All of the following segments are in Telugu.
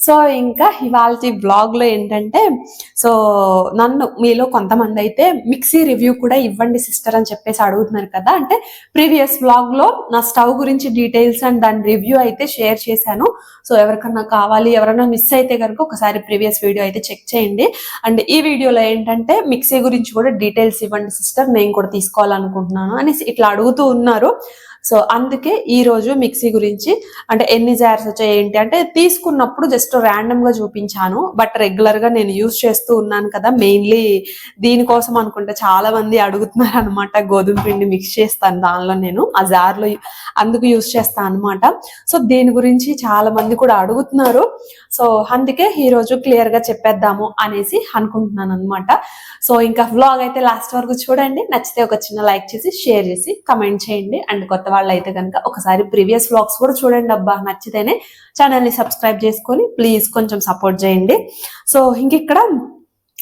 సో ఇంకా ఇవాళ బ్లాగ్లో ఏంటంటే సో నన్ను మీలో కొంతమంది అయితే మిక్సీ రివ్యూ కూడా ఇవ్వండి సిస్టర్ అని చెప్పేసి అడుగుతున్నారు కదా. అంటే ప్రీవియస్ బ్లాగ్లో నా స్టవ్ గురించి డీటెయిల్స్ అండ్ దాని రివ్యూ అయితే షేర్ చేశాను. సో ఎవరికన్నా కావాలి ఎవరైనా మిస్ అయితే కనుక ఒకసారి ప్రీవియస్ వీడియో అయితే చెక్ చేయండి. అండ్ ఈ వీడియోలో ఏంటంటే మిక్సీ గురించి కూడా డీటెయిల్స్ ఇవ్వండి సిస్టర్ నేను కూడా తీసుకోవాలనుకుంటున్నాను అనేసి ఇట్లా అడుగుతూ ఉన్నారు. సో అందుకే ఈ రోజు మిక్సీ గురించి అంటే ఎన్ని జార్స్ వచ్చాయి ఏంటి అంటే తీసుకున్నప్పుడు జస్ట్ ర్యాండమ్గా చూపించాను. బట్ రెగ్యులర్గా నేను యూజ్ చేస్తూ ఉన్నాను కదా మెయిన్లీ దీనికోసం అనుకుంటే చాలా మంది అడుగుతున్నారు అనమాట గోధుమ పిండి మిక్స్ చేస్తాను దానిలో నేను ఆ జార్లో అందుకు యూజ్ చేస్తాను అనమాట సో దీని గురించి చాలా మంది కూడా అడుగుతున్నారు. సో అందుకే ఈ రోజు క్లియర్గా చెప్పేద్దాము అనేసి అనుకుంటున్నాను అనమాట సో ఇంకా వ్లాగ్ అయితే లాస్ట్ వరకు చూడండి నచ్చితే ఒక చిన్న లైక్ చేసి షేర్ చేసి కమెంట్ చేయండి. అండ్ కొత్త వాళ్ళు అయితే కనుక ఒకసారి ప్రీవియస్ బ్లాగ్స్ కూడా చూడండి అబ్బా నచ్చితేనే ఛానల్ని సబ్స్క్రైబ్ చేసుకొని ప్లీజ్ కొంచెం సపోర్ట్ చేయండి. సో ఇంక ఇక్కడ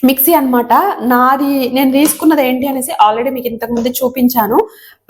మిక్సీ అన్నమాట. నాది నేను తీసుకున్నది ఏంటి అనేసి ఆల్రెడీ మీకు ఇంతకు ముందు చూపించాను.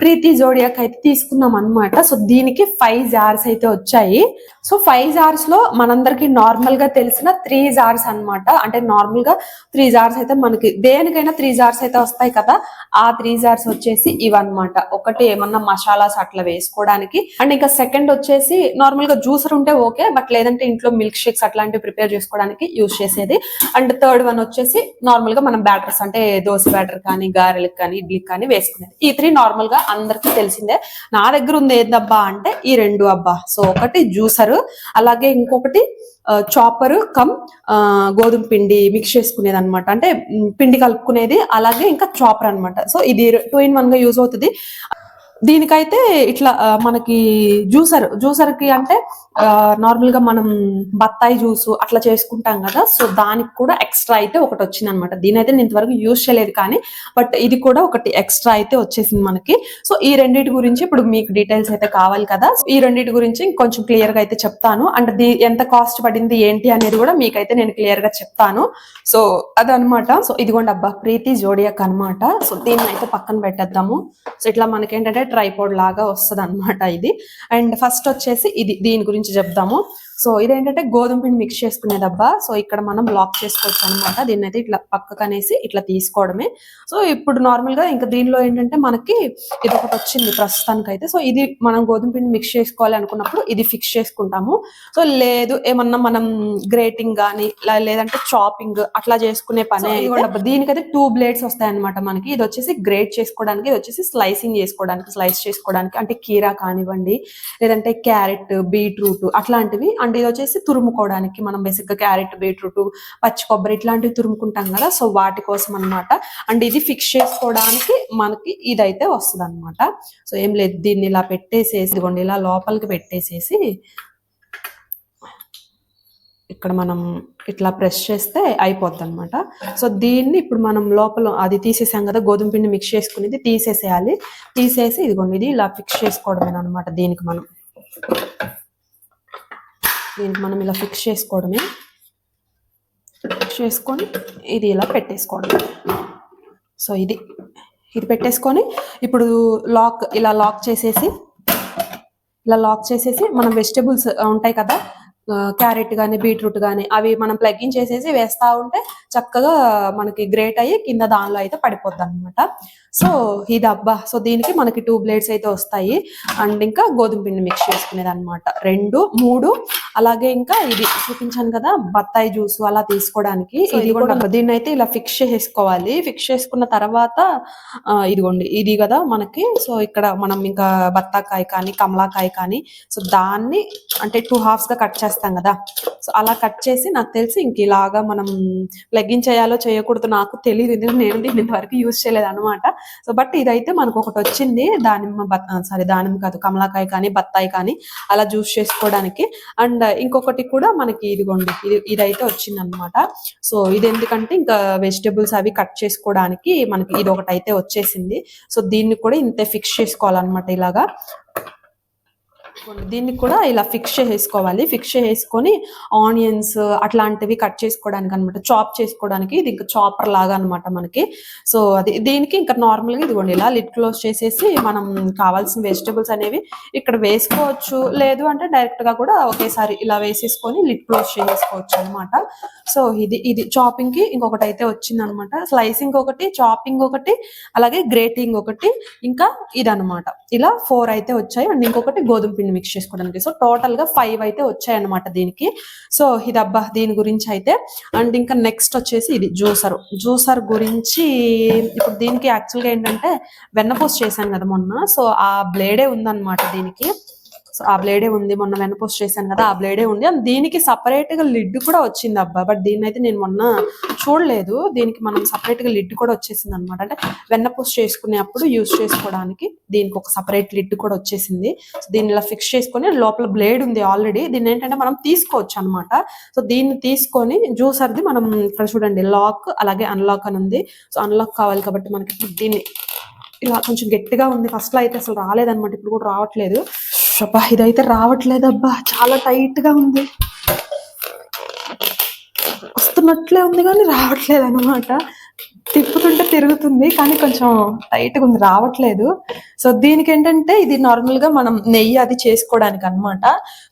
ప్రీతి జోడియాకి అయితే తీసుకున్నాం అన్నమాట. సో దీనికి ఫైవ్ జార్స్ అయితే వచ్చాయి. సో ఫైవ్ జార్స్లో మనందరికి నార్మల్గా తెలిసిన త్రీ జార్స్ అన్నమాట. అంటే నార్మల్గా త్రీ జార్స్ అయితే మనకి దేనికైనా త్రీ జార్స్ అయితే వస్తాయి కదా. ఆ త్రీ జార్స్ వచ్చేసి ఇవన్నమాట. ఒకటి ఏమన్నా మసాలాస్ అట్లా వేసుకోవడానికి. అండ్ ఇంకా సెకండ్ వచ్చేసి నార్మల్గా జ్యూసర్ ఉంటే ఓకే బట్ లేదంటే ఇంట్లో మిల్క్ షేక్స్ అట్లాంటివి ప్రిపేర్ చేసుకోవడానికి యూజ్ చేసేది. అండ్ థర్డ్ వన్ వచ్చేసి నార్మల్గా మనం బ్యాటర్స్ అంటే దోశ బ్యాటర్ కానీ గారెలకు కానీ ఇడ్లీకి కానీ వేసుకునేది. ఈ త్రీ నార్మల్గా అందరికీ తెలిసిందే. నా దగ్గర ఉంది ఏందబ్బా అంటే ఈ రెండు అబ్బా. సో ఒకటి జ్యూసర్ అలాగే ఇంకొకటి చాపర్ కమ్ గోధుమ పిండి మిక్స్ చేసుకునేది అనమాట అంటే పిండి కలుపుకునేది అలాగే ఇంకా చాపర్ అన్నమాట. సో ఇది టూ ఇన్ వన్గా యూజ్ అవుతుంది. దీనికైతే ఇట్లా మనకి జ్యూసర్ జ్యూసర్కి అంటే నార్మల్గా మనం బత్తాయి జ్యూస్ అట్లా చేసుకుంటాం కదా సో దానికి కూడా ఎక్స్ట్రా అయితే ఒకటి వచ్చింది అనమాట దీని అయితే నేను ఇంతవరకు యూజ్ చేయలేదు కానీ బట్ ఇది కూడా ఒకటి ఎక్స్ట్రా అయితే వచ్చేసింది మనకి. సో ఈ రెండింటి గురించి ఇప్పుడు మీకు డీటెయిల్స్ అయితే కావాలి కదా ఈ రెండింటి గురించి ఇంకొంచెం క్లియర్గా అయితే చెప్తాను. అండ్ దీ ఎంత కాస్ట్ పడింది ఏంటి అనేది కూడా మీకైతే నేను క్లియర్గా చెప్తాను. సో అదనమాట. సో ఇదిగోండి అబ్బా ప్రీతి జోడియాక్ అన్నమాట. సో దీన్ని అయితే పక్కన పెట్టేద్దాము. సో ఇట్లా మనకేంటంటే ట్రైపోర్డ్ లాగా వస్తుంది అనమాట ఇది. అండ్ ఫస్ట్ వచ్చేసి ఇది దీని గురించి చెప్దాము. సో ఇదేంటంటే గోధుమ పిండి మిక్స్ చేసుకునేదబ్బా. సో ఇక్కడ మనం బ్లాక్ చేసుకోవచ్చు అనమాట దీన్ని అయితే ఇట్లా పక్కకు అనేసి ఇట్లా తీసుకోవడమే. సో ఇప్పుడు నార్మల్గా ఇంకా దీనిలో ఏంటంటే మనకి ఇది ఒకటి వచ్చింది ప్రస్తుతానికి అయితే సో ఇది మనం గోధుమ పిండి మిక్స్ చేసుకోవాలి అనుకున్నప్పుడు ఇది ఫిక్స్ చేసుకుంటాము. సో లేదు ఏమన్నా మనం గ్రేటింగ్ కానీ లేదంటే చాపింగ్ అట్లా చేసుకునే పని దీనికైతే టూ బ్లేడ్స్ వస్తాయి అనమాట మనకి. ఇది వచ్చేసి గ్రేట్ చేసుకోవడానికి ఇది వచ్చేసి స్లైసింగ్ చేసుకోవడానికి. స్లైస్ చేసుకోవడానికి అంటే కీరా కానివ్వండి లేదంటే క్యారెట్ బీట్రూట్ అట్లాంటివి అండ్ ఇది వచ్చేసి తురుముకోవడానికి మనం బేసిక్గా క్యారెట్ బీట్రూట్ పచ్చి కొబ్బరి ఇట్లాంటివి తురుముకుంటాం కదా సో వాటి కోసం అన్నమాట. అండ్ ఇది ఫిక్స్ చేసుకోవడానికి మనకి ఇదైతే వస్తుంది అనమాట సో ఏం లేదు దీన్ని ఇలా పెట్టేసేసి ఇదిగోండి ఇలా లోపలికి పెట్టేసేసి ఇక్కడ మనం ఇట్లా ప్రెస్ చేస్తే అయిపోద్ది అనమాట సో దీన్ని ఇప్పుడు మనం లోపల అది తీసేసాం కదా గోధుమ పిండి మిక్స్ చేసుకునేది తీసేసేయాలి. తీసేసి ఇదిగోండి ఇది ఇలా ఫిక్స్ చేసుకోవడమే అనమాట దీనికి మనం. దీనికి మనం ఇలా ఫిక్స్ చేసుకోవడమే. ఫిక్స్ చేసుకొని ఇది ఇలా పెట్టేసుకోవడమే సో ఇది ఇది పెట్టేసుకొని ఇప్పుడు లాక్ ఇలా లాక్ చేసేసి ఇలా లాక్ చేసేసి మనం వెజిటేబుల్స్ ఉంటాయి కదా క్యారెట్ కానీ బీట్రూట్ కానీ అవి మనం ప్లగ్ఇన్ చేసేసి వేస్తా ఉంటే చక్కగా మనకి గ్రేట్ అయ్యి కింద దానిలో అయితే పడిపోద్ది అనమాట సో ఇది అబ్బా! సో దీనికి మనకి టూ బ్లేడ్స్ అయితే వస్తాయి. అండ్ ఇంకా గోధుమ పిండి మిక్స్ చేసుకునేది అనమాట రెండు మూడు అలాగే ఇంకా ఇది చూపించాను కదా బత్తాయి జ్యూస్ అలా తీసుకోవడానికి. ఇది కూడా దీన్ని అయితే ఇలా ఫిక్స్ చేసుకోవాలి. ఫిక్స్ చేసుకున్న తర్వాత ఇదిగోండి ఇది కదా మనకి. సో ఇక్కడ మనం ఇంకా బత్తాకాయ కానీ కమలాకాయ కానీ సో దాన్ని అంటే టూ హాఫ్స్గా కట్ చేస్తాం. కదా. సో అలా కట్ చేసి నాకు తెలిసి ఇంక ఇలాగా మనం లెగ్గింగ్ చేయాలో చేయకూడదు నాకు తెలియదు ఎందుకంటే నేను దీన్ని ఇంతవరకు యూజ్ చేయలేదు అనమాట సో బట్ ఇదైతే మనకు ఒకటి వచ్చింది. దానిమ్మ బత్ సారీ దానిమ్మ కాదు కమలాకాయ కానీ బత్తాయి కానీ అలా జ్యూస్ చేసుకోవడానికి. అండ్ ఇంకొకటి కూడా మనకి ఇదిగోండి ఇది ఇదైతే వచ్చింది అనమాట సో ఇది ఎందుకంటే ఇంకా వెజిటబుల్స్ అవి కట్ చేసుకోవడానికి మనకి ఇది ఒకటి అయితే వచ్చేసింది. సో దీన్ని కూడా ఇంతే ఫిక్స్ చేసుకోవాలన్నమాట ఇలాగా. దీన్ని కూడా ఇలా ఫిక్స్ చేసుకోవాలి ఫిక్స్ చేసుకొని ఆనియన్స్ అట్లాంటివి కట్ చేసుకోవడానికి అనమాట చాప్ చేసుకోవడానికి ఇది ఇంకా చాపర్ లాగా అనమాట మనకి. సో అది దీనికి ఇంకా నార్మల్గా ఇదిగోండి ఇలా లిడ్ క్లోజ్ చేసేసి మనం కావాల్సిన వెజిటబుల్స్ అనేవి ఇక్కడ వేసుకోవచ్చు. లేదు అంటే డైరెక్ట్గా కూడా ఒకేసారి ఇలా వేసేసుకొని లిడ్ క్లోజ్ చేసేసుకోవచ్చు అనమాట సో ఇది ఇది చాపింగ్కి ఇంకొకటి అయితే వచ్చింది అనమాట స్లైసింగ్ ఒకటి చాపింగ్ ఒకటి అలాగే గ్రేటింగ్ ఒకటి ఇంకా ఇదనమాట ఇలా ఫోర్ అయితే వచ్చాయి. అండ్ ఇంకొకటి గోధుమ పిండి మిక్స్ చేసుకోవడానికి. సో టోటల్గా ఫైవ్ అయితే వచ్చాయన్నమాట దీనికి. సో ఇది అబ్బా దీని గురించి అయితే. అండ్ ఇంకా నెక్స్ట్ వచ్చేసి ఇది జ్యూసర్. జ్యూసర్ గురించి ఇప్పుడు దీనికి యాక్చువల్గా ఏంటంటే వెన్నపూస చేశాను కదా మొన్న. సో ఆ బ్లేడే ఉందన్నమాట దీనికి. సో ఆ బ్లేడే ఉంది మొన్న వెనపోస్ చేశాను కదా ఆ బ్లేడే ఉంది. అండ్ దీనికి సపరేట్గా లిడ్ కూడా వచ్చింది అబ్బా. బట్ దీన్ని అయితే నేను మొన్న చూడలేదు. దీనికి మనం సపరేట్గా లిడ్ కూడా వచ్చేసింది అనమాట అంటే వెన్న పోస్ట్ చేసుకునేప్పుడు యూస్ చేసుకోవడానికి దీనికి ఒక సపరేట్ లిడ్ కూడా వచ్చేసింది. సో దీన్ని ఇలా ఫిక్స్ చేసుకొని లోపల బ్లేడ్ ఉంది ఆల్రెడీ దీన్ని ఏంటంటే మనం తీసుకోవచ్చు అనమాట సో దీన్ని తీసుకొని జ్యూసర్ది మనం ఇక్కడ చూడండి లాక్ అలాగే అన్లాక్ అని ఉంది. సో అన్లాక్ కావాలి కాబట్టి మనకి దీన్ని ఇలా కొంచెం గట్టిగా ఉంది. ఫస్ట్లో అయితే అసలు రాలేదన్నమాట. ఇప్పుడు కూడా రావట్లేదు. అబ్బా ఇదైతే రావట్లేదబ్బా. చాలా టైట్గా ఉంది. వస్తున్నట్లే ఉంది కానీ రావట్లేదు అనమాట తిప్పుతుంటే తిరుగుతుంది కానీ కొంచెం టైట్గా ఉంది రావట్లేదు. సో దీనికి ఏంటంటే ఇది నార్మల్గా మనం నెయ్యి అది చేసుకోవడానికి అన్నమాట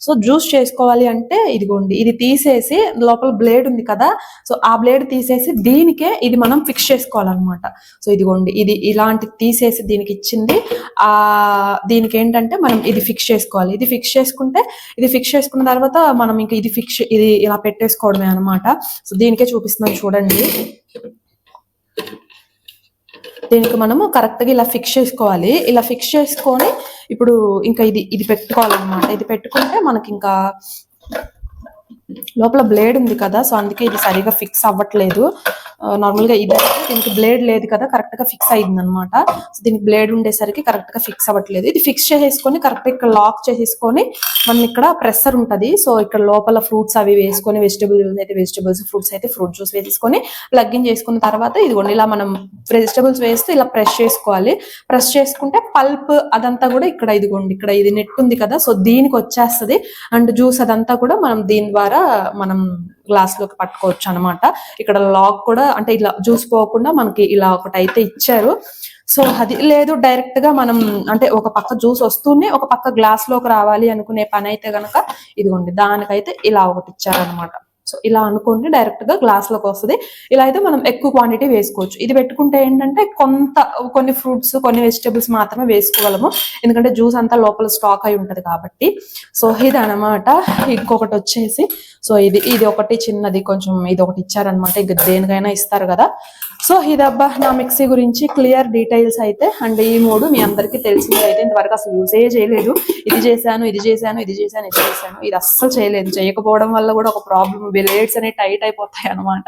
సో జ్యూస్ చేసుకోవాలి అంటే ఇదిగోండి ఇది తీసేసి లోపల బ్లేడ్ ఉంది కదా సో ఆ బ్లేడ్ తీసేసి దీనికే ఇది మనం ఫిక్స్ చేసుకోవాలన్నమాట. సో ఇదిగోండి ఇది ఇలాంటి తీసేసి దీనికి ఇచ్చింది. ఆ దీనికి ఏంటంటే మనం ఇది ఫిక్స్ చేసుకోవాలి. ఇది ఫిక్స్ చేసుకుంటే ఇది ఫిక్స్ చేసుకున్న తర్వాత మనం ఇంకా ఇది ఫిక్స్ ఇది ఇలా పెట్టేసుకోవడమే అన్నమాట. సో దీనికే చూపిస్తున్నాను చూడండి. దీనికి మనము కరెక్ట్గా ఇలా ఫిక్స్ చేసుకోవాలి. ఇలా ఫిక్స్ చేసుకొని ఇప్పుడు ఇంకా ఇది ఇది పెట్టుకోవాలన్నమాట. ఇది పెట్టుకుంటే మనకి ఇంకా లోపల బ్లేడ్ ఉంది కదా సో అందుకే ఇది సరిగా ఫిక్స్ అవ్వట్లేదు. నార్మల్గా ఇది దీనికి బ్లేడ్ లేదు కదా కరెక్ట్గా ఫిక్స్ అయింది అనమాట సో దీనికి బ్లేడ్ ఉండేసరికి కరెక్ట్గా ఫిక్స్ అవ్వట్లేదు. ఇది ఫిక్స్ చేసేసుకొని కరెక్ట్ ఇక్కడ లాక్ చేసేసుకొని మనం ఇక్కడ ప్రెషర్ ఉంటది. సో ఇక్కడ లోపల ఫ్రూట్స్ అవి వేసుకొని వెజిటబుల్స్ అయితే వెజిటబుల్స్ ఫ్రూట్స్ అయితే ఫ్రూట్ జ్యూస్ వేసేసుకొని ప్లగ్ఇన్ చేసుకున్న తర్వాత ఇదిగోండి ఇలా మనం వెజిటబుల్స్ వేస్తూ ఇలా ప్రెస్ చేసుకోవాలి. ప్రెస్ చేసుకుంటే పల్ప్ అదంతా కూడా ఇక్కడ ఇదిగోండి ఇక్కడ ఇది నెట్ ఉంది కదా సో దీనికి వచ్చేస్తది. అండ్ జ్యూస్ అదంతా కూడా మనం దీని ద్వారా మనం గ్లాస్లోకి పట్టుకోవచ్చు అనమాట ఇక్కడ లాక్ కూడా అంటే ఇలా జ్యూస్ పోకుండా మనకి ఇలా ఒకటి అయితే ఇచ్చారు. సో అది లేదు డైరెక్ట్గా మనం అంటే ఒక పక్క జ్యూస్ వస్తూనే ఒక పక్క గ్లాస్లోకి రావాలి అనుకునే పని అయితే గనక ఇదిగోండి దానికైతే ఇలా ఒకటి ఇచ్చారనమాట సో ఇలా అనుకుంటే డైరెక్ట్గా గ్లాస్లోకి వస్తుంది. ఇలా అయితే మనం ఎక్కువ క్వాంటిటీ వేసుకోవచ్చు. ఇది పెట్టుకుంటే ఏంటంటే కొంత కొన్ని ఫ్రూట్స్ కొన్ని వెజిటేబుల్స్ మాత్రమే వేసుకోగలము. ఎందుకంటే జ్యూస్ అంతా లోపల స్టాక్ అయి ఉంటది కాబట్టి. సో ఇది అనమాట ఇంకొకటి వచ్చేసి సో ఇది ఇది ఒకటి చిన్నది కొంచెం ఇది ఒకటి ఇచ్చారనమాట ఇక దేనికైనా ఇస్తారు కదా. సో ఇదబ్బా నా మిక్సీ గురించి క్లియర్ డీటెయిల్స్ అయితే అండ్ ఈ మూడు మీ అందరికీ తెలిసింది అయితే ఇంతవరకు అసలు యూజే చేయలేదు. ఇది చేశాను ఇది చేశాను ఇది చేశాను ఇది చేశాను. ఇది అస్సలు చేయలేదు. చేయకపోవడం వల్ల కూడా ఒక ప్రాబ్లమ్ బ్లేడ్స్ అనేవి టైట్ అయిపోతాయి అనమాట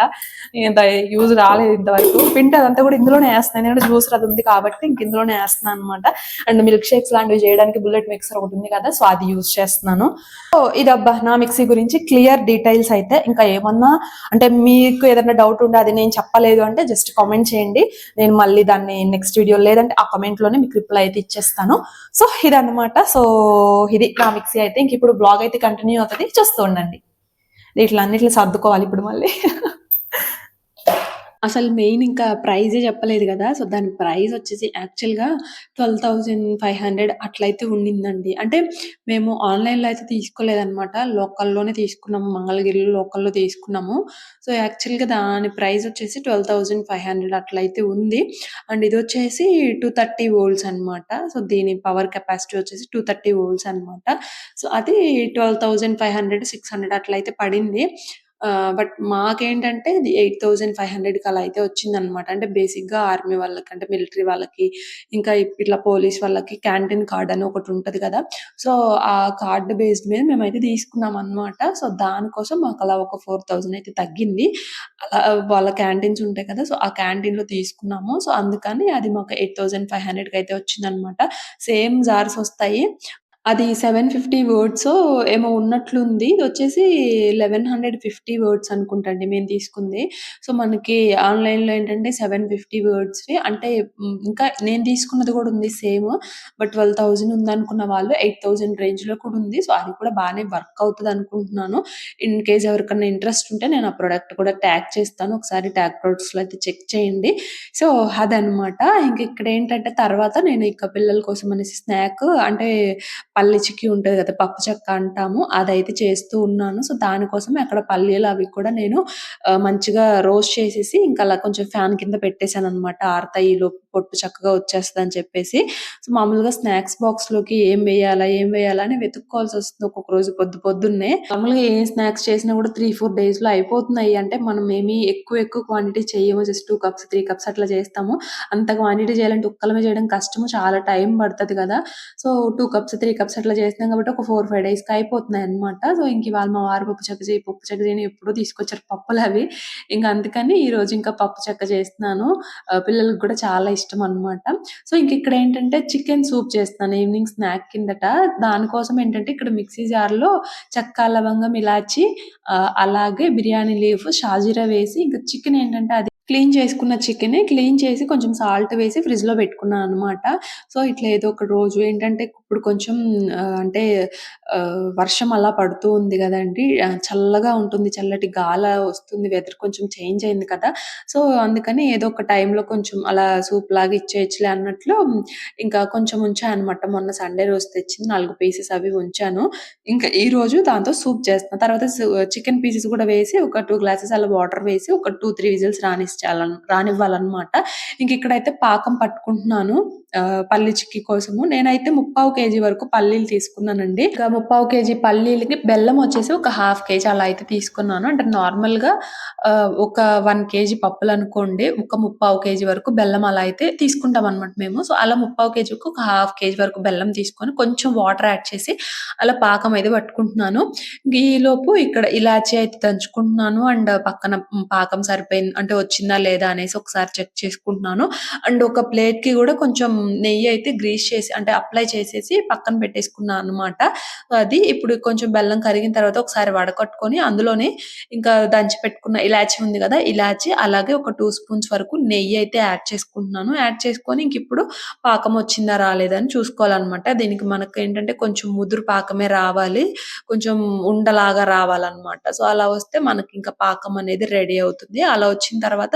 ఇంత యూజ్ రాలేదు ఇంతవరకు. పిండి అదంతా కూడా ఇందులోనే వేస్తాను ఎందుకంటే జ్యూస్ అది ఉంది కాబట్టి ఇంక ఇందులోనే వేస్తున్నాను అనమాట అండ్ మిల్క్ షేక్స్ లాంటివి చేయడానికి బుల్లెట్ మిక్సర్ ఒకటి ఉంది కదా సో అది యూజ్ చేస్తున్నాను. సో ఇదబ్బా నా మిక్సీ గురించి క్లియర్ డీటెయిల్స్ అయితే ఇంకా ఏమన్నా అంటే మీకు ఏదైనా డౌట్ ఉంటే అది నేను చెప్పలేదు అంటే జస్ట్ కామెంట్ చేయండి. నేను మళ్ళీ దాన్ని నెక్స్ట్ వీడియో లేదంటే ఆ కమెంట్లోనే మీకు రిప్లై అయితే ఇచ్చేస్తాను. సో ఇదన్నమాట. సో ఇది నా మిక్సీ అయితే ఇంక ఇప్పుడు బ్లాగ్ అయితే కంటిన్యూ అవుతుంది. చూస్తూ ఉండండి. ఇట్లా అన్నిట్లు సర్దుకోవాలి ఇప్పుడు మళ్ళీ. అసలు మెయిన్ ఇంకా ప్రైజే చెప్పలేదు కదా! సో, దాని ప్రైజ్ వచ్చేసి యాక్చువల్‌గా 12,500 అట్లయితే ఉండిందండి. అంటే మేము ఆన్‌లైన్‌లో అయితే తీసుకోలేదనమాట. లోకల్‌లోనే తీసుకున్నాము. మంగళగిరిలో లోకల్‌లో తీసుకున్నాము. సో, యాక్చువల్‌గా దాని ప్రైస్ వచ్చేసి 12,500 అట్లయితే ఉంది. అండ్ ఇది వచ్చేసి టూ థర్టీ వోల్ట్స్ అనమాట. సో, దీని పవర్ కెపాసిటీ వచ్చేసి 230 వోల్ట్స్ అనమాట. సో, అది 12,500, 600 అట్లయితే పడింది. బట్ మాకేంటంటే ఎయిట్ థౌజండ్ ఫైవ్ హండ్రెడ్కి అలా అయితే వచ్చిందనమాట. అంటే బేసిక్‌గా ఆర్మీ వాళ్ళకి అంటే మిలిటరీ వాళ్ళకి, ఇంకా ఇట్లా పోలీస్ వాళ్ళకి క్యాంటీన్ కార్డ్ అని ఒకటి ఉంటుంది కదా! సో, ఆ కార్డ్ బేస్డ్ మీద మేమైతే తీసుకున్నామనమాట. సో, దానికోసం మాకు అలా ఒక 4,000 అయితే తగ్గింది. అలా వాళ్ళ క్యాంటీన్స్ ఉంటాయి కదా! సో, ఆ క్యాంటీన్‌లో తీసుకున్నాము. సో, అందుకని అది మాకు 8,500కి అయితే వచ్చిందనమాట. సేమ్ జార్స్ వస్తాయి. అది 750 వర్డ్సో ఏమో ఉన్నట్లుంది. ఇదొచ్చేసి 1150 వర్డ్స్ అనుకుంటా అండి మేము తీసుకుంది. సో, మనకి ఆన్‌లైన్‌లో ఏంటంటే 750 వర్డ్స్‌వి అంటే హ్మ్, ఇంకా నేను తీసుకున్నది కూడా ఉంది సేమ్. బట్ 12,000 ఉందనుకున్న వాళ్ళు 8,000 రేంజ్‌లో కూడా ఉంది. సో, అది కూడా బానే వర్క్ అవుతదనుకుంటున్నాను. ఇన్ కేస్ ఎవరికన్నా ఇంట్రెస్ట్ ఉంటే నేను ఆ ప్రొడక్ట్ కూడా ట్యాగ్ చేస్తాను. ఒకసారి ట్యాగ్ ప్రొడక్ట్స్‌లో అయితే చెక్ చేయండి. సో, అదనమాట. ఇంక ఇక్కడేంటంటే తర్వాత నేను ఇక పిల్లల కోసం అనేసి స్నాక్ అంటే పల్లి చిక్కి ఉంటుంది కదా! పప్పు చెక్క అంటాము. అదైతే చేస్తూ ఉన్నాను. సో, దానికోసం అక్కడ పల్లీలు అవి కూడా నేను మంచిగా రోస్ట్ చేసేసి ఇంకా అలా కొంచెం ఫ్యాన్ కింద పెట్టేసాననమాట. ఆరుతాయి లోపు పొట్టు చక్కగా వచ్చేస్తదని చెప్పేసి. సో, మామూలుగా స్నాక్స్ బాక్స్లోకి ఏం వేయాలా? ఏం వేయాలా? అని వెతుక్కోవాల్సి వస్తుంది ఒక్కొక్క రోజు పొద్దు పొద్దున్నే. మామూలుగా ఏం స్నాక్స్ చేసినా కూడా త్రీ ఫోర్ డేస్లో అయిపోతున్నాయి. అంటే మనం ఏమి ఎక్కువ ఎక్కువ క్వాంటిటీ చేయము just two cups, three cups అట్లా చేస్తాము. అంత క్వాంటిటీ చేయాలంటే ఉక్కలమే చేయడం కష్టము. చాలా టైం పడతది కదా! So, two cups, three cups అట్లా చేసినాం కాబట్టి ఒక 4, 5 డేస్‌కి అయిపోతున్నాయన్నమాట. సో, ఇంక ఇవాళ మా వారు పప్పు చెక్క చేయి పప్పు చెక్క చేయని అని తీసుకొచ్చారు పప్పులు అవి ఇంకా అందుకని ఈరోజు ఇంకా పప్పు చెక్క చేస్తున్నాను. పిల్లలకు పిల్లలకి కూడా చాలా ఇష్టం అన్నమాట. సో, ఇంక ఇక్కడేంటంటే చికెన్ సూప్ చేస్తున్నాను ఈవినింగ్ స్నాక్ కిందట. దానికోసం ఏంటంటే ఇక్కడ మిక్సీ జార్‌లో చెక్క, లవంగం, ఇలాచి అలాగే బిర్యానీ లీఫ్, షాజీరా వేసి ఇంకా చికెన్ ఏంటంటే అది క్లీన్ చేసుకున్న చికెన్ క్లీన్ చేసి కొంచెం సాల్ట్ వేసి ఫ్రిడ్జ్‌లో పెట్టుకున్నాను అనమాట. సో, ఇట్లా ఏదో ఒక రోజు ఏంటంటే ఇప్పుడు కొంచెం అంటే వర్షం అలా పడుతూ ఉంది కదండి చల్లగా ఉంటుంది. చల్లటి గాల వస్తుంది. వెదర్ కొంచెం చేంజ్ అయింది కదా! సో, అందుకని ఏదో ఒక టైంలో కొంచెం అలా సూప్ లాగా ఇచ్చేయచ్చులే అన్నట్లు ఇంకా కొంచెం ఉంచాను అనమాట. మొన్న సండే రోజు తెచ్చింది నాలుగు పీసెస్ అవి ఉంచాను. ఇంకా ఈ రోజు దాంతో సూప్ చేస్తాను తర్వాత చికెన్ పీసెస్ కూడా వేసి ఒక టూ గ్లాసెస్ అలా వాటర్ వేసి ఒక 2, 3 విజిల్స్ రానిచ్చాలన్ రానివ్వాలన్నమాట. ఇంక ఇక్కడైతే పాకం పట్టుకుంటున్నాను. ఆహ్, పల్లి చిక్కీ కోసము. నేనైతే ముప్పావు కేజీ వరకు పల్లీలు తీసుకున్నానండి. ఇక ముప్పావు కేజీ పల్లీలకి బెల్లం వచ్చేసి ఒక హాఫ్ కేజీ అలా అయితే తీసుకున్నాను. అంటే నార్మల్‌గా గా ఒక వన్ కేజీ పప్పులనుకోండి. ఒక ముప్పావు కేజీ వరకు బెల్లం అలా అయితే తీసుకుంటాం అనమాట మేము. సో, అలా ముప్పావు కేజీకి ఒక హాఫ్ కేజీ వరకు బెల్లం తీసుకొని కొంచెం వాటర్ యాడ్ చేసి అలా పాకం అయితే పట్టుకుంటున్నాను. ఈలోపు ఇక్కడ ఇలాచి అయితే దంచుకుంటున్నాను. అండ్ పక్కన పాకం సరిపోయింది అంటే వచ్చింది లేదా అనేసి ఒకసారి చెక్ చేసుకుంటున్నాను. అండ్ ఒక ప్లేట్కి కూడా కొంచెం నెయ్యి అయితే గ్రీస్ చేసి అంటే అప్లై చేసేసి పక్కన పెట్టేసుకున్నాను అనమాట. అది ఇప్పుడు కొంచెం బెల్లం కరిగిన తర్వాత ఒకసారి వడకట్టుకొని అందులోనే ఇంకా దంచి పెట్టుకున్న ఇలాచి ఉంది కదా! ఇలాచి అలాగే ఒక టూ స్పూన్స్ వరకు నెయ్యి అయితే యాడ్ చేసుకుంటున్నాను. యాడ్ చేసుకొని ఇంకిప్పుడు పాకం వచ్చిందా రాలేదా అని చూసుకోవాలన్నమాట దీనికి మనకేంటంటే కొంచెం ముదురు పాకమే రావాలి. కొంచెం ఉండలాగా రావాలన్నమాట సో, అలా వస్తే మనకి ఇంకా పాకం అనేది రెడీ అవుతుంది. అలా వచ్చిన తర్వాత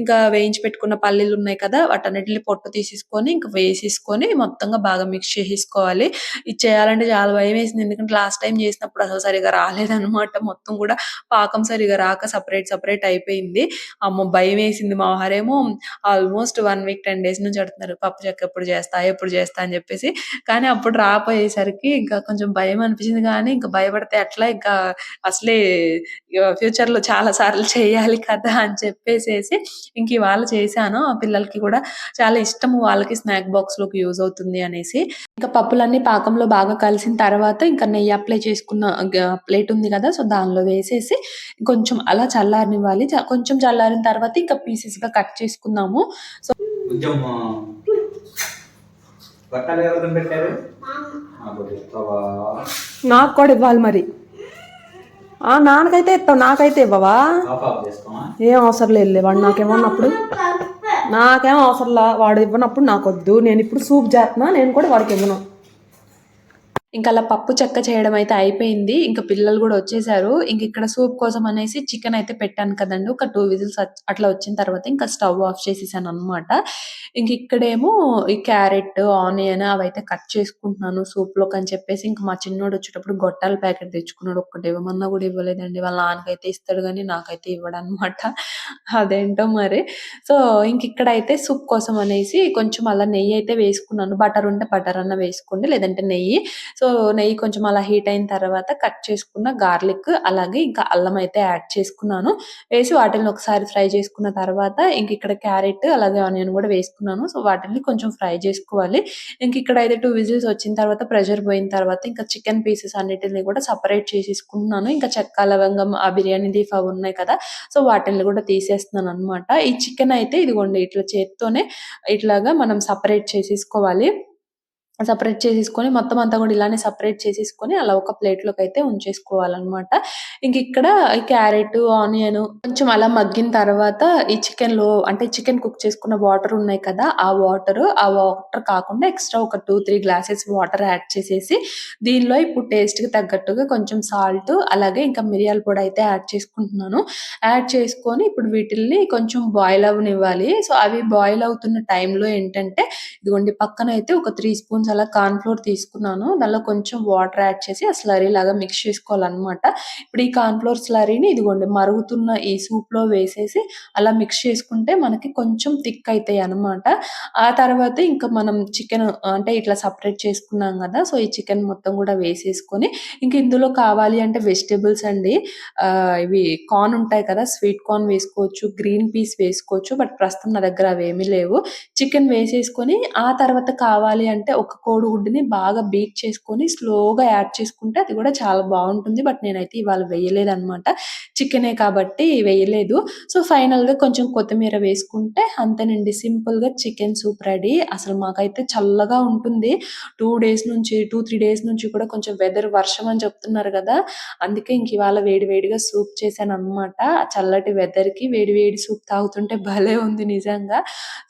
ఇంకా వేయించి పెట్టుకున్న పల్లీలు ఉన్నాయి కదా! వాటన్నిటిని పొట్టు తీసేసుకొని ఇంకా వేసేసుకొని మొత్తంగా బాగా మిక్స్ చేసేసుకోవాలి. ఇది చేయాలంటే చాలా భయం వేసింది ఎందుకంటే లాస్ట్ టైం చేసినప్పుడు అసలు సరిగా రాలేదనమాట. మొత్తం కూడా పాకం సరిగ్గా రాక సెపరేట్ సపరేట్ అయిపోయింది. అమ్మ భయం వేసింది మా వారేమో ఆల్మోస్ట్ వన్ వీక్, 10 డేస్ నుంచి అడుగుతున్నారు. పప్పు చెక్క ఎప్పుడు చేస్తా? ఎప్పుడు చేస్తా? అని చెప్పేసి. కానీ అప్పుడు రాపోయేసరికి ఇంకా కొంచెం భయం అనిపించింది కానీ ఇంకా భయపడితే అట్లా ఇంకా అసలే ఫ్యూచర్ ఫ్యూచర్‌లో చాలా సార్లు చేయాలి కదా! అని చెప్పేసి చెప్పేసేసి ఇంక ఇవాళ చేశాను. ఆ పిల్లలకి కూడా చాలా ఇష్టము వాళ్ళకి స్నాక్ బాక్స్‌లోకి యూజ్ అవుతుంది అనేసి. ఇంకా పప్పులన్నీ పాకంలో బాగా కలిసిన తర్వాత ఇంకా నెయ్యి అప్లై చేసుకున్న గ ప్లేట్ ఉంది కదా! సో, దానిలో వేసేసి కొంచెం అలా చల్లారనివ్వాలి. కొంచెం చల్లారిన తర్వాత ఇంకా పీసెస్‌గా కట్ చేసుకుందాము. సో నాకు కూడా ఇవ్వాలి మరి నాన్నకైతే ఇస్తావు నాకైతే ఇవ్వవా? ఏం అవసరం లేదు వాడు నాకేమన్నప్పుడు నాకేం అవసరం లా వాడు ఇవ్వనప్పుడు నాకు వద్దు నేను ఇప్పుడు సూప్ చేస్తున్నా నేను కూడా వాడికి ఇవ్వను. ఇంకా అలా పప్పు చెక్క చేయడం అయితే అయిపోయింది. ఇంకా పిల్లలు కూడా వచ్చేసారు. ఇంక ఇక్కడ సూప్ కోసం అనేసి చికెన్ అయితే పెట్టాను కదండీ! ఒక టూ విజిల్స్ అట్లా వచ్చిన తర్వాత ఇంకా స్టవ్ ఆఫ్ చేసేసాను అనమాట ఇంక ఇక్కడేమో ఈ క్యారెట్, ఆనియన్ అవైతే కట్ చేసుకుంటున్నాను సూప్‌లోకి అని చెప్పేసి ఇంకా మా చిన్నోడు వచ్చేటప్పుడు గొట్టాల ప్యాకెట్ తెచ్చుకున్నాడు. ఒక్కటి ఇవ్వమన్నా కూడా ఇవ్వలేదండి. వాళ్ళ నాన్నకైతే ఇస్తాడు కానీ నాకైతే ఇవ్వడనమాట. అదేంటో మరి. సో, ఇంక ఇక్కడైతే సూప్ కోసం అనేసి కొంచెం అలా నెయ్యి అయితే వేసుకున్నాను. బటర్ ఉంటే బటర్ అన్న వేసుకోండి. లేదంటే నెయ్యి. సో, నెయ్యి కొంచెం అలా హీట్ అయిన తర్వాత కట్ చేసుకున్న గార్లిక్ అలాగే ఇంకా అల్లం అయితే యాడ్ చేసుకున్నాను. వేసి వాటిని ఒకసారి ఫ్రై చేసుకున్న తర్వాత ఇంక ఇక్కడ క్యారెట్ అలాగే ఆనియన్ కూడా వేసుకున్నాను. సో, వాటిని కొంచెం ఫ్రై చేసుకోవాలి. ఇంక ఇక్కడైతే 2 విజిల్స్ వచ్చిన తర్వాత ప్రెషర్ పోయిన తర్వాత ఇంకా చికెన్ పీసెస్ అన్నిటిని కూడా సపరేట్ చేసేసుకుంటున్నాను. ఇంకా చెక్క, లవంగం, ఆ బిర్యానీ లీఫ్ అవి ఉన్నాయి కదా! సో, వాటిని కూడా తీసేస్తున్నాను అనమాట ఈ చికెన్ అయితే ఇదిగోండి ఇట్లా చేత్తోనే ఇట్లాగా మనం సపరేట్ చేసేసుకోవాలి. సపరేట్ చేసేసుకొని మొత్తం అంతా కూడా ఇలానే సపరేట్ చేసేసుకొని అలా ఒక ప్లేట్లోకి అయితే ఉంచేసుకోవాలన్నమాట. ఇంక ఇక్కడ క్యారెట్ ఆనియన్ కొంచెం అలా మగ్గిన తర్వాత ఈ చికెన్లో అంటే చికెన్ కుక్ చేసుకున్న వాటర్ ఉన్నాయి కదా ఆ వాటర్ ఆ వాటర్ కాకుండా ఎక్స్ట్రా ఒక two three glasses water add చేసేసి దీనిలో ఇప్పుడు టేస్ట్కి తగ్గట్టుగా కొంచెం సాల్ట్ అలాగే ఇంకా మిరియాల పొడి అయితే యాడ్ చేసుకుంటున్నాను. యాడ్ చేసుకొని ఇప్పుడు వీటిల్ని కొంచెం బాయిల్ అవ్వనివ్వాలి సో అవి బాయిల్ అవుతున్న టైంలో ఏంటంటే ఇదిగోండి పక్కన అయితే ఒక త్రీ స్పూన్స్ అలా కార్న్ ఫ్లోర్ తీసుకున్నాను. దానిలో కొంచెం వాటర్ యాడ్ చేసి ఆ స్లరీ లాగా మిక్స్ చేసుకోవాలన్నమాట. ఇప్పుడు ఈ కార్న్ఫ్లోర్ స్లరీని ఇదిగోండి మరుగుతున్న ఈ సూప్లో వేసేసి అలా మిక్స్ చేసుకుంటే మనకి కొంచెం థిక్ అవుతాయి అన్నమాట ఆ తర్వాత ఇంకా మనం చికెన్ అంటే ఇట్లా సపరేట్ చేసుకున్నాం కదా సో ఈ చికెన్ మొత్తం కూడా వేసేసుకొని ఇంక ఇందులో కావాలి అంటే వెజిటేబుల్స్ అండి. ఇవి కార్న్ ఉంటాయి కదా స్వీట్ కార్న్ వేసుకోవచ్చు గ్రీన్ పీస్ వేసుకోవచ్చు బట్ ప్రస్తుతం నా దగ్గర అవి ఏమీ లేవు. చికెన్ వేసేసుకొని ఆ తర్వాత కావాలి అంటే ఒక కోడిగుడ్డుని బాగా బీట్ చేసుకొని స్లోగా యాడ్ చేసుకుంటే అది కూడా చాలా బాగుంటుంది. బట్ నేనైతే ఇవాళ వేయలేదు అనమాట చికెనే కాబట్టి వేయలేదు. సో ఫైనల్గా కొంచెం కొత్తిమీర వేసుకుంటే అంతేనండి. సింపుల్గా చికెన్ సూప్ రెడీ. అసలు మాకైతే చల్లగా ఉంటుంది. టూ డేస్ నుంచి టూ త్రీ డేస్ నుంచి కూడా కొంచెం వెదర్ వర్షం అని చెప్తున్నారు కదా. అందుకే ఇంక ఇవాళ వేడి వేడిగా సూప్ చేశాను అనమాట చల్లటి వెదర్కి వేడి వేడి సూప్ తాగుతుంటే భలే ఉంది నిజంగా.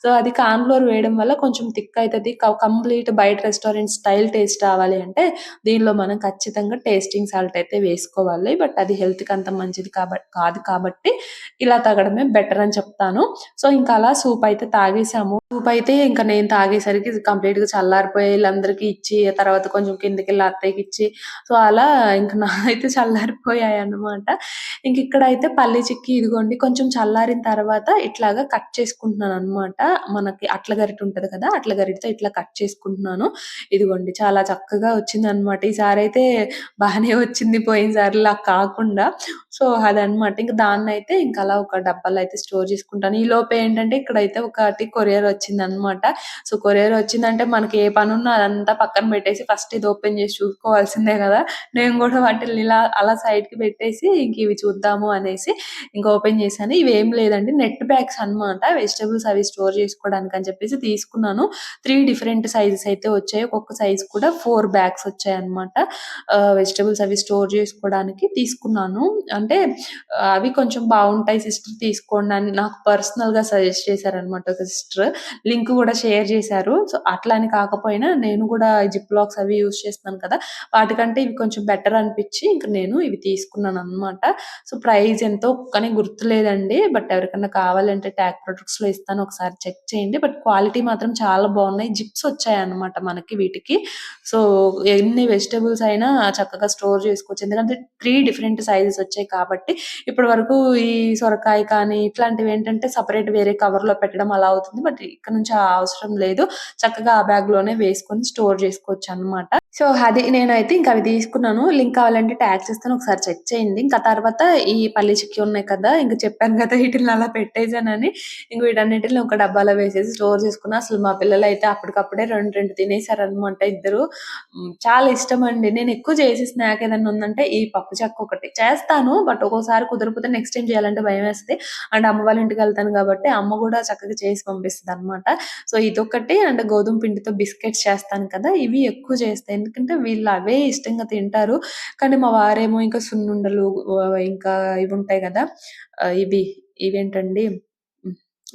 సో అది కాన్ఫ్లోర్ వేయడం వల్ల కొంచెం థిక్ అవుతుంది. కంప్లీట్ బయట రెస్టారెంట్ స్టైల్ టేస్ట్ రావాలి అంటే దీనిలో మనం ఖచ్చితంగా టేస్టింగ్ సాల్ట్ అయితే వేసుకోవాలి బట్ అది హెల్త్కి అంత మంచిది కాబట్టి కాదు కాబట్టి ఇలా తాగడమే బెటర్ అని చెప్తాను. సో ఇంకా అలా సూప్ అయితే తాగేసాము. సూప్ అయితే ఇంకా నేను తాగేసరికి కంప్లీట్గా చల్లారిపోయి వీళ్ళందరికీ ఇచ్చి తర్వాత కొంచెం కిందకి వెళ్ళి అత్తయ్యకి ఇచ్చి సో అలా ఇంకా నా అయితే చల్లారిపోయాయి అన్నమాట. ఇంక ఇక్కడ అయితే పల్లి చిక్కి ఇదిగోండి కొంచెం చల్లారిన తర్వాత ఇట్లాగా కట్ చేసుకుంటున్నాను అన్నమాట మనకి అట్ల గరిట ఉంటది కదా అట్ల గరిటతో ఇట్లా కట్ చేసుకుంటున్నాను. ఇదిగోండి చాలా చక్కగా వచ్చింది అనమాట ఈసారి అయితే బాగానే వచ్చింది పోయినసారి ఇలా కాకుండా. సో అదనమాట ఇంకా దాన్ని అయితే ఇంకా అలా ఒక డబ్బాలో అయితే స్టోర్ చేసుకుంటాను. ఈ లోపు ఏంటంటే ఇక్కడైతే ఒకటి కొరియర్ వచ్చింది అనమాట సో కొరియర్ వచ్చిందంటే మనకి ఏ పని ఉన్నా అదంతా పక్కన పెట్టేసి ఫస్ట్ ఇది ఓపెన్ చేసి చూసుకోవాల్సిందే కదా. నేను కూడా వాటిని ఇలా అలా సైడ్కి పెట్టేసి ఇంక ఇవి చూద్దాము అనేసి ఇంకా ఓపెన్ చేశాను. ఇవేం లేదండి నెట్ బ్యాగ్స్ అన్నమాట. వెజిటబుల్స్ అవి స్టోర్ చేసుకోవడానికి అని చెప్పేసి తీసుకున్నాను. త్రీ డిఫరెంట్ సైజెస్ అయితే వచ్చాయి. ఒక్కొక్క సైజ్ కూడా ఫోర్ బ్యాగ్స్ వచ్చాయి అనమాట వెజిటబుల్స్ అవి స్టోర్ చేసుకోవడానికి తీసుకున్నాను. అంటే అవి కొంచెం బాగుంటాయి సిస్టర్ తీసుకోండి అని నాకు పర్సనల్గా సజెస్ట్ చేశారనమాట ఒక సిస్టర్ లింక్ కూడా షేర్ చేశారు. సో అట్లా అని కాకపోయినా నేను కూడా జిప్ లాక్స్ అవి యూజ్ చేస్తున్నాను కదా. వాటికంటే ఇవి కొంచెం బెటర్ అనిపించి ఇంకా నేను ఇవి తీసుకున్నాను అన్నమాట. సో ప్రైస్ ఎంతో కానీ గుర్తులేదండి. బట్ ఎవరికన్నా కావాలంటే ట్యాగ్ ప్రొడక్ట్స్లో ఇస్తాను. ఒకసారి చెక్ చేయండి. బట్ క్వాలిటీ మాత్రం చాలా బాగున్నాయి. జిప్స్ వచ్చాయి అన్నమాట మనకి వీటికి. సో ఎన్ని వెజిటబుల్స్ అయినా చక్కగా స్టోర్ చేసుకోవచ్చు. ఎందుకంటే త్రీ డిఫరెంట్ సైజెస్ వచ్చాయి కాబట్టి ఇప్పటి వరకు ఈ సొరకాయ కానీ ఇట్లాంటివి ఏంటంటే సపరేట్ వేరే కవర్లో పెట్టడం అలా అవుతుంది. బట్ ఇక్కడ నుంచి ఆ అవసరం లేదు. చక్కగా ఆ బ్యాగ్లోనే వేసుకొని స్టోర్ చేసుకోవచ్చు అన్నమాట. సో అది నేనైతే ఇంకా అవి తీసుకున్నాను. లింక్ కావాలంటే ట్యాగ్ చేస్తాను. ఒకసారి చెక్ చేయండి. ఇంకా తర్వాత ఈ పల్లి చిక్కి ఉన్నాయి కదా ఇంకా చెప్పాను కదా వీటిని అలా పెట్టేసానని ఇంక వీటన్నిటిని ఒక డబ్బాలో వేసేసి స్టోర్ చేసుకున్నా. అసలు మా పిల్లలు అయితే అప్పటికప్పుడే రెండు రెండు తినేసారనమాట ఇద్దరు. చాలా ఇష్టం అండి. నేను ఎక్కువ చేసే స్నాక్ ఏదైనా ఉందంటే ఈ పప్పు చెక్క ఒకటి. చేస్తాను బట్ ఒక్కోసారి కుదరకపోతే నెక్స్ట్ టైం చేయాలంటే భయం వేస్తుంది. అండ్ అమ్మ వాళ్ళ ఇంటికి వెళ్తాను కాబట్టి అమ్మ కూడా చక్కగా చేసి పంపిస్తుంది అనమాట సో ఇదొకటి అండ్ గోధుమ పిండితో బిస్కెట్స్ చేస్తాను కదా ఇవి ఎక్కువ చేస్తాయి ఎందుకంటే వీళ్ళు అవే ఇష్టంగా తింటారు. కానీ మా వారేమో ఇంకా సున్నుండలు ఇంకా ఇవి ఉంటాయి కదా ఇవి ఇవేంటండి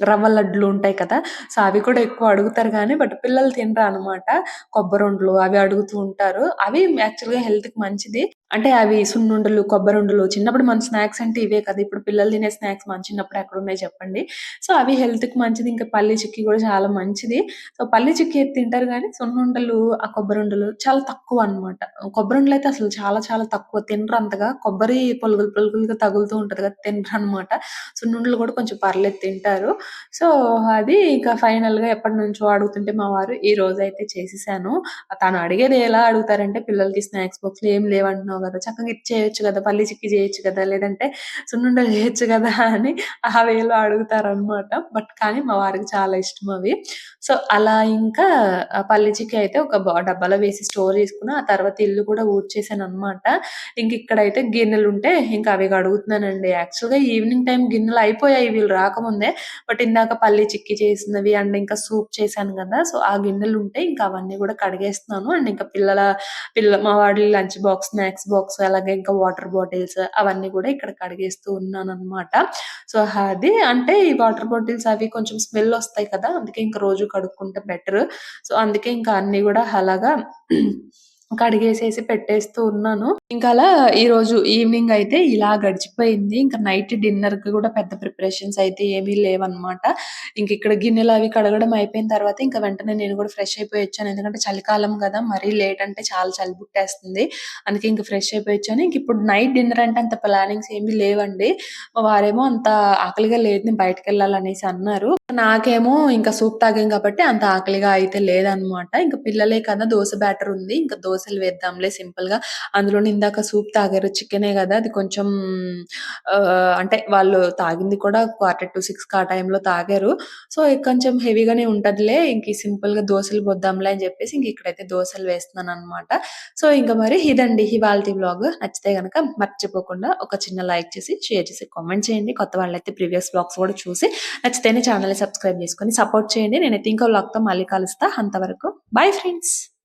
రవ్వ లడ్లు ఉంటాయి కదా సో అవి కూడా ఎక్కువ అడుగుతారు కానీ బట్ పిల్లలు తినరు అనమాట కొబ్బరి ఉండలు అవి అడుగుతూ ఉంటారు. అవి యాక్చువల్గా హెల్త్కి మంచిది. అంటే అవి సున్నుండలు కొబ్బరి ఉండలు చిన్నప్పుడు మన స్నాక్స్ అంటే ఇవే కదా. ఇప్పుడు పిల్లలు తినే స్నాక్స్ మన చిన్నప్పుడు ఎక్కడ ఉన్నాయి చెప్పండి. సో అవి హెల్త్కి మంచిది. ఇంకా పల్లి చిక్కి కూడా చాలా మంచిది. సో పల్లి చిక్కి తింటారు కానీ సున్నుండలు ఆ కొబ్బరిండలు చాలా తక్కువ అన్నమాట. కొబ్బరి ఉండలు అయితే అసలు చాలా చాలా తక్కువ. తినరు అంతగా. కొబ్బరి పొలుగులు పొలుగులుగా తగులుతూ ఉంటది కదా తినరు అనమాట సున్నుండలు కూడా కొంచెం పర్లేదు తింటారు. సో అది ఇంకా ఫైనల్గా ఎప్పటి నుంచో అడుగుతుంటే మా వారు ఈ రోజు అయితే చేసేసాను. తను అడిగేది ఎలా అడుగుతారంటే పిల్లలకి స్నాక్స్ బాక్స్ ఏం లేవంటున్నావు చేస్తున్నావు కదా చక్కగా ఇది చేయొచ్చు కదా పల్లి చిక్కి చేయొచ్చు కదా లేదంటే సున్నుండలు చేయొచ్చు కదా అని ఆ వేలో అడుగుతారనమాట బట్ కానీ మా వారికి చాలా ఇష్టం అవి. సో అలా ఇంకా పల్లి చిక్కి అయితే ఒక డబ్బాలో వేసి స్టోర్ చేసుకుని ఆ తర్వాత ఇల్లు కూడా ఊడ్చేసాను అనమాట ఇంక ఇక్కడైతే గిన్నెలు ఉంటే ఇంకా అవి అడుగుతున్నానండి. యాక్చువల్గా ఈవినింగ్ టైం గిన్నెలు అయిపోయాయి వీళ్ళు రాకముందే. బట్ ఇందాక పల్లి చిక్కి చేసినవి అండ్ ఇంకా సూప్ చేశాను కదా సో ఆ గిన్నెలు ఉంటే ఇంకా అవన్నీ కూడా కడిగేస్తున్నాను. అండ్ ఇంకా పిల్లల పిల్ల మా వాడి లంచ్ బాక్స్ స్నాక్స్ బాక్స్ అలాగే ఇంకా వాటర్ బాటిల్స్ అవన్నీ కూడా ఇక్కడ కడిగేస్తూ ఉన్నాను అనమాట సో అది అంటే ఈ వాటర్ బాటిల్స్ అవి కొంచెం స్మెల్ వస్తాయి కదా అందుకే ఇంకా రోజు కడుక్కుంటే బెటర్ సో అందుకే ఇంకా అన్ని కూడా అలాగా కడిగేసేసి పెట్టేస్తూ ఉన్నాను. ఇంకా అలా ఈ రోజు ఈవినింగ్ అయితే ఇలా గడిచిపోయింది. ఇంకా నైట్ డిన్నర్కి కూడా పెద్ద ప్రిపరేషన్స్ అయితే ఏమీ లేవన్నమాట. ఇంక ఇక్కడ గిన్నెలు అవి కడగడం అయిపోయిన తర్వాత ఇంకా వెంటనే నేను కూడా ఫ్రెష్ అయిపోయి వచ్చాను. ఎందుకంటే చలికాలం కదా మరీ లేట్ అంటే చాలా చలి పుట్టేస్తుంది. అందుకే ఇంకా ఫ్రెష్ అయిపోయి వచ్చాను. ఇంక ఇప్పుడు నైట్ డిన్నర్ అంటే అంత ప్లానింగ్స్ ఏమీ లేవండి. వారేమో అంత ఆకలిగా లేదు నేను బయటకు వెళ్ళాలనేసి అన్నారు. నాకేమో ఇంకా సూప్ తాగాం కాబట్టి అంత ఆకలిగా అయితే లేదనమాట ఇంకా పిల్లలే కదా దోశ బ్యాటర్ ఉంది. ఇంకా దోశలు వేద్దాంలే సింపుల్గా అందులో ఇందాక సూప్ తాగారు చికెనే కదా. అది కొంచెం అంటే వాళ్ళు తాగింది కూడా క్వార్టర్ టు సిక్స్ ఆ టైంలో తాగారు. సో కొంచెం హెవీగానే ఉంటదిలే. ఇంక సింపుల్గా దోశలు పోద్దాంలే అని చెప్పేసి ఇంక ఇక్కడైతే దోశలు వేస్తున్నాను అనమాట సో ఇంకా మరి ఇదండి ఇవాళ బ్లాగ్ నచ్చితే గనక మర్చిపోకుండా ఒక చిన్న లైక్ చేసి షేర్ చేసి కామెంట్ చేయండి. కొత్త వాళ్ళైతే ప్రీవియస్ బ్లాగ్స్ కూడా చూసి నచ్చితేనే ఛానల్ సబ్స్క్రైబ్ చేసుకొని సపోర్ట్ చేయండి. నేనైతే ఇంకో vlog మళ్ళీ కలుస్తా. అంతవరకు బై ఫ్రెండ్స్